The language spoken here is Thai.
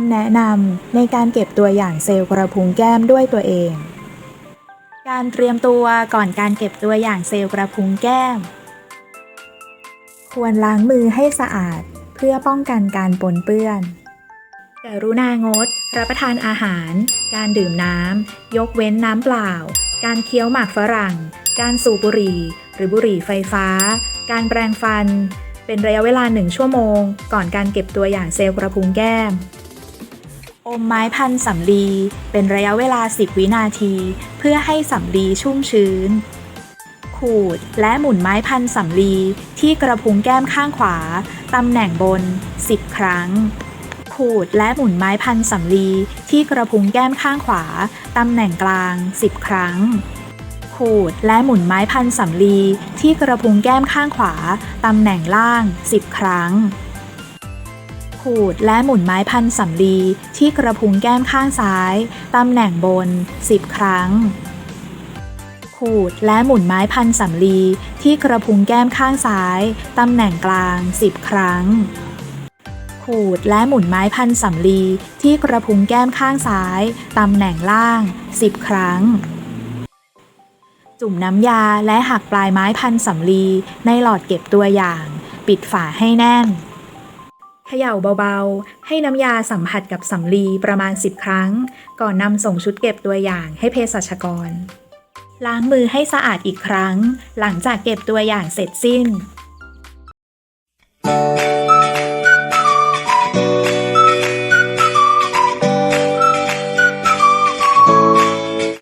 ำแนะนำในการเก็บตัวอย่างเซลล์กระพุ้งแก้มด้วยตัวเอง การเตรียมตัวก่อนการเก็บตัวอย่างเซลล์กระพุ้งแก้ม ควรล้างมือให้สะอาดเพื่อป้องกันการปนเปื้อนกรุณางด รับประทานอาหาร การดื่มน้ำ ยกเว้นน้ำเปล่า การเคี้ยวหมากฝรั่ง การสูบบุหรี่ หรือบุหรี่ไฟฟ้า การแปรงฟัน เป็นระยะเวลาหนึ่งชั่วโมง ก่อนการเก็บตัวอย่างเซลล์กระพุ้งแก้ม อมไม้พันสำลี เป็นระยะเวลา 10 วินาที เพื่อให้สำลีชุ่มชื้น ขูดและหมุนไม้พันสำลีที่กระพุ้งแก้มข้างขวา ตำแหน่งบน 10 ครั้ง ขูดและหมุนไม้พันสำลีที่กระพุ้งแก้มข้างขวา ตำแหน่งกลาง 10 ครั้ง ขูดและหมุนไม้พันสำลีที่กระพุ้งแก้มข้างขวา ตำแหน่งล่าง 10 ครั้ง ขูดและหมุนไม้พันสำลีที่กระพุ้งแก้มข้างซ้าย ตำแหน่งบน 10 ครั้ง ขูดและหมุนไม้พันสำลีที่กระพุ้งแก้มข้างซ้าย ตำแหน่งกลาง 10 ครั้ง ขูดและหมุนไม้พันสำลีที่กระพุ้งแก้มข้างซ้าย ตำแหน่งล่าง 10 ครั้งจุ่มน้ำยาและหักปลายไม้พันสำลีในหลอดเก็บตัวอย่าง ปิดฝาให้แน่น เขย่าเบาๆ ให้น้ำยาสัมผัสกับสำลีประมาณ 10 ครั้ง ก่อนนำส่งชุดเก็บตัวอย่างให้เภสัชกร ล้างมือให้สะอาดอีกครั้ง หลังจากเก็บตัวอย่างเสร็จสิ้น